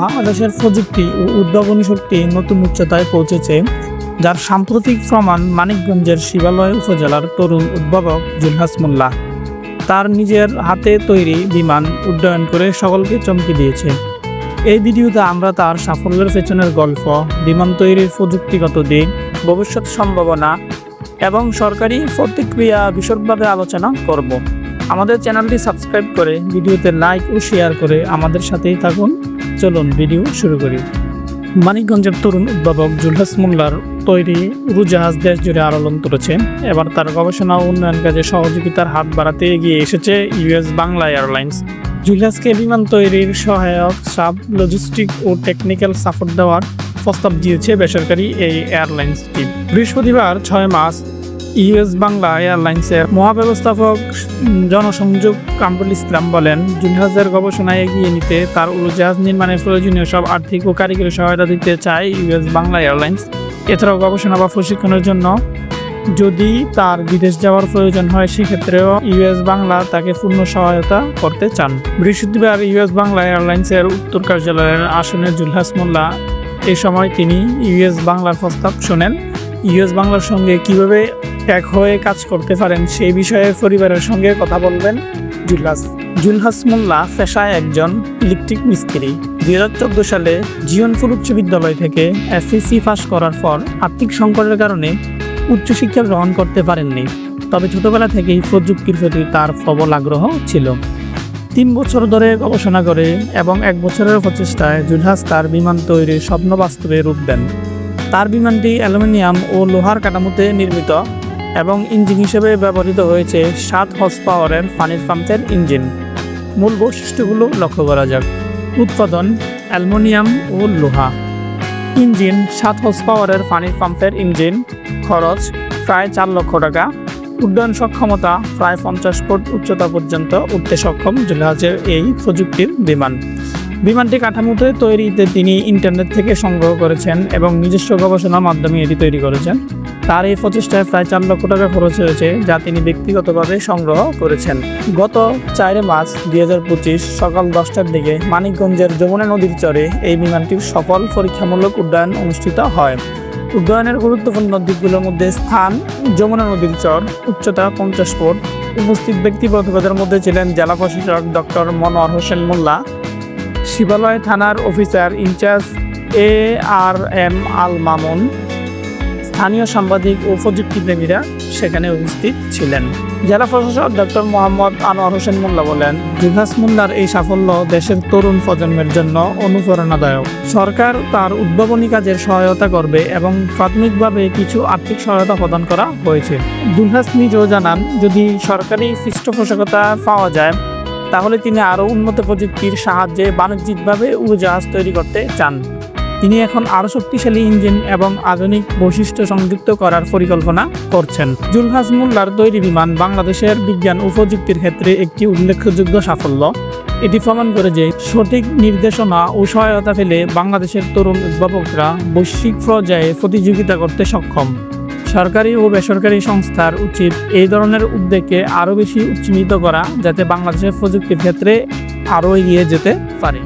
বাংলাদেশের প্রযুক্তি ও উদ্ভাবনী শক্তি নতুন উচ্চতায় পৌঁছেছে, যার সাম্প্রতিক প্রমাণ মানিকগঞ্জের শিবালয় উপজেলার তরুণ উদ্ভাবক জুলহাস মোল্লা। তার নিজের হাতে তৈরি বিমান উড্ডয়ন করে সকলকে চমকে দিয়েছে। এই ভিডিওতে আমরা তার সাফল্যের পেছনের গল্প, বিমান তৈরির প্রযুক্তিগত দিক, ভবিষ্যৎ সম্ভাবনা এবং সরকারি প্রতিক্রিয়া বিশদভাবে আলোচনা করব। আমাদের চ্যানেলটি সাবস্ক্রাইব করে ভিডিওতে লাইক ও শেয়ার করে আমাদের সাথেই থাকুন। চলুন ভিডিও শুরু করি। মানিকগঞ্জের তরুণ উদ্ভাবক জুলহাস মোল্লার তৈরি উড়োজাহাজ দেশ জুড়ে আলোড়ন তুলেছে। এবার তার গবেষণা ও উন্নয়ন কাজে সহযোগিতার হাত বাড়াতে এগিয়ে এসেছে ইউএস বাংলা এয়ারলাইন্স। জুলহাসকে বিমান তৈরির সহায়ক সাব লজিস্টিক ও টেকনিক্যাল সাপোর্ট দেওয়ার প্রস্তাব দিয়েছে বেসরকারি এই এয়ারলাইন্সটি বৃহস্পতিবার ছয় মাস ইউএস বাংলা এয়ারলাইন্সের মহাব্যবস্থাপক জনসংযোগ কামরুল ইসলাম বলেন জুলহাজের গবেষণায় এগিয়ে নিতে তার উড়োজাহাজ নির্মাণে প্রয়োজনীয় সব আর্থিক ও কারিগরি সহায়তা দিতে চায় ইউএস বাংলা এয়ারলাইন্স। এছাড়াও গবেষণা বা প্রশিক্ষণের জন্য যদি তার বিদেশ যাওয়ার প্রয়োজন হয়, সেক্ষেত্রেও ইউএস বাংলা তাকে পূর্ণ সহায়তা করতে চান। বৃহস্পতিবার ইউএস বাংলা এয়ারলাইন্সের উত্তর কার্যালয়ের আসনে জুলহাস মোল্লা এই সময় তিনি ইউএস বাংলার প্রস্তাব শোনেন। ইউএস বাংলার সঙ্গে কীভাবে এক হয়ে কাজ করতে পারেন সেই বিষয়ে পরিবারের সঙ্গে কথা বলবেন জুলহাস। জুলহাস মোল্লা পেশায় একজন ইলেকট্রিক মিস্ত্রি। দুই হাজার চোদ্দ সালে জিয়নপুর উচ্চ বিদ্যালয় থেকে এসএসসি পাস করার পর আর্থিক সংকটের কারণে উচ্চশিক্ষা গ্রহণ করতে পারেননি। তবে ছোটবেলা থেকেই প্রযুক্তির প্রতি তার প্রবল আগ্রহ ছিল। তিন বছর ধরে গবেষণা করে এবং এক বছরের প্রচেষ্টায় জুলহাস তার বিমান তৈরির স্বপ্ন বাস্তবে রূপ দেন। তার বিমানটি অ্যালুমিনিয়াম ও লোহার কাঠামোতে নির্মিত এবং ইঞ্জিন হিসেবে ব্যবহৃত হয়েছে সাত হর্স পাওয়ারের পানির পাম্পের ইঞ্জিন। মূল বৈশিষ্ট্যগুলো লক্ষ্য করা যাক। উৎপাদন অ্যালুমিনিয়াম ও লোহা। ইঞ্জিন সাত হর্স পাওয়ারের পানির পাম্পের ইঞ্জিন। খরচ প্রায় চার লক্ষ টাকা। উড্ডয়ন সক্ষমতা প্রায় পঞ্চাশ ফুট উচ্চতা পর্যন্ত উঠতে সক্ষম। জাহাজের এই প্রযুক্তির বিমান। বিমানটি কাঠামোতে তৈরিতে তিনি ইন্টারনেট থেকে সংগ্রহ করেছেন এবং নিজস্ব গবেষণার মাধ্যমে এটি তৈরি করেছেন। তার এই প্রচেষ্টায় প্রায় চার লক্ষ টাকা খরচ হয়েছে, যা তিনি ব্যক্তিগতভাবে সংগ্রহ করেছেন। গত চারে মার্চ দুই হাজার পঁচিশ সকাল দশটার দিকে মানিকগঞ্জের যমুনা নদীর চরে এই বিমানটির সফল পরীক্ষামূলক উড্ডয়ন অনুষ্ঠিত হয়। উড্ডয়নের গুরুত্বপূর্ণ দিকগুলোর মধ্যে স্থান, যমুনা নদীর চর, উচ্চতা পঞ্চাশ ফুট। উপস্থিত ব্যক্তিবর্গদের মধ্যে ছিলেন জেলা প্রশাসক ডক্টর মনোয়ার হোসেন মোল্লা শিবালয় থানার officer in charge A R M Al Mamun স্থানীয় সাংবাদিক ও প্রযুক্তিপ্রেমীরা সেখানে উপস্থিত ছিলেন। জেলা প্রশাসক ডক্টর মোহাম্মদ আনোয়ার হোসেন মোল্লা বলেন জুলহাস মোল্লার এই সাফল্য দেশের তরুণ প্রজন্মের জন্য অনুপ্রেরণাদায়ক। সরকার তার উদ্ভাবনী কাজের সহায়তা করবে এবং প্রাথমিকভাবে কিছু আর্থিক সহায়তা প্রদান করা হয়েছে। জুলহাস নিজেও জানান, যদি সরকারি পৃষ্ঠপোষকতা পাওয়া যায় তাহলে তিনি আরও উন্নত প্রযুক্তির সাহায্যে বাণিজ্যিকভাবে উড়োজাহাজ তৈরি করতে চান। তিনি এখন আরও শক্তিশালী ইঞ্জিন এবং আধুনিক বৈশিষ্ট্য সংযুক্ত করার পরিকল্পনা করছেন। জুলহাস মোল্লার তৈরি বিমান বাংলাদেশের বিজ্ঞান ও প্রযুক্তির ক্ষেত্রে একটি উল্লেখযোগ্য সাফল্য। এটি প্রমাণ করে যে সঠিক নির্দেশনা ও সহায়তা পেলে বাংলাদেশের তরুণ উদ্ভাবকরা বৈশ্বিক পর্যায়ে প্রতিযোগিতা করতে সক্ষম। সরকারি ও বেসরকারি সংস্থার উচিত এই ধরনের উদ্যোগকে আরও বেশি উচ্চিত করা যাতে বাংলাদেশের প্রযুক্তির ক্ষেত্রে আরও এগিয়ে যেতে পারে।